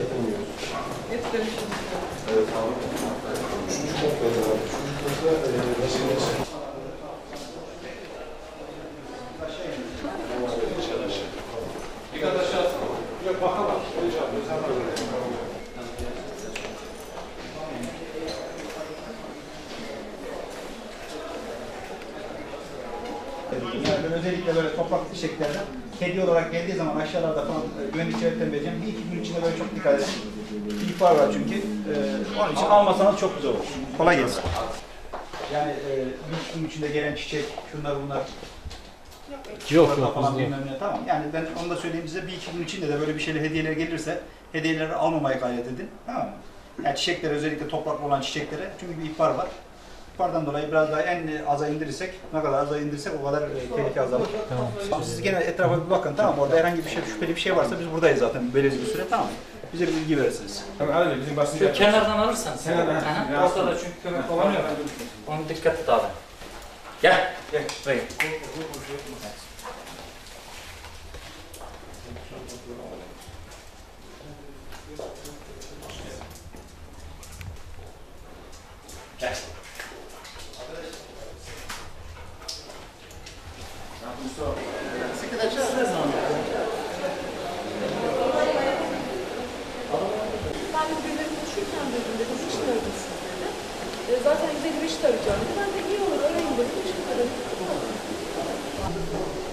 yapılmıyor. Hep dönüşüm. Evet abi. Üçüncü kopyada. Üçüncü kopyada e, nasıl nasıl? Birkaç aşağısı. Yok baka bak. Özel bölümde. Yani özellikle böyle toprak çiçeklerden hediye olarak geldiği zaman aşağılarda falan e, güvenlik çevretten vereceğim. Bir iki gün içinde böyle çok dikkat edin. Bir ihbar var çünkü. E, onun için almasanız çok güzel olur. Kolay gelsin. Yani e, bir iki gün içinde gelen çiçek, şunlar bunlar. Yok Yok falan bilmem ne. Tamam yani ben onu da söyleyeyim size bir iki gün içinde de böyle bir şeyler hediyeler gelirse hediyeleri almamaya gayret edin. Tamam mı? Yani çiçeklere özellikle topraklı olan çiçeklere çünkü bir ihbar var. İhbardan dolayı biraz daha en aza indirirsek, ne kadar aza indirirsek o kadar e, tehlike azalır. Tamam. Siz gene etrafa bir bakın tamam? Orada herhangi bir şey şüpheli bir şey varsa biz buradayız zaten belirli bir süre tamam mı? Bize bir bilgi verirsiniz. Tabii hadi bizim basın Şu kenardan alırsan sen. Kenardan, Ortada çünkü köpek dolanıyor. Onu dikkat et abi. Gel. Gel. Buraya. Ben de biriyle konuşurken dedim, dedim hiç tanıdın siz dedi. E, zaten dedim hiç tanıyacağım dedi. Ben de iyi olur arayayım dedim. Hiç tanıdım. Gel.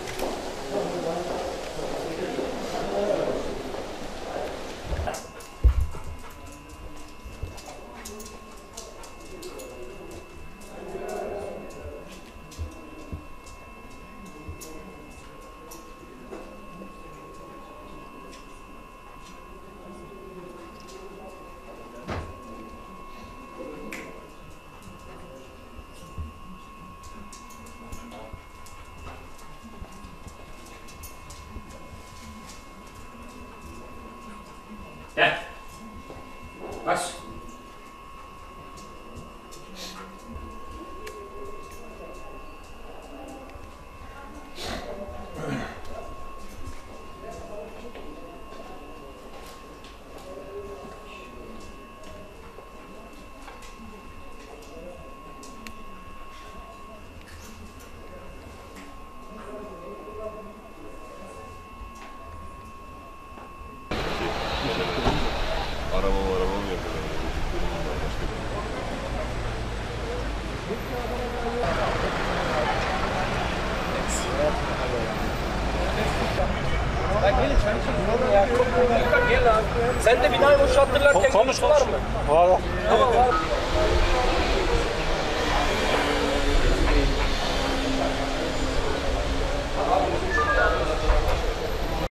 Mas Araba araba mı yapıyorlar? Sen de binayı boşalttırırken konuştular mı? Var.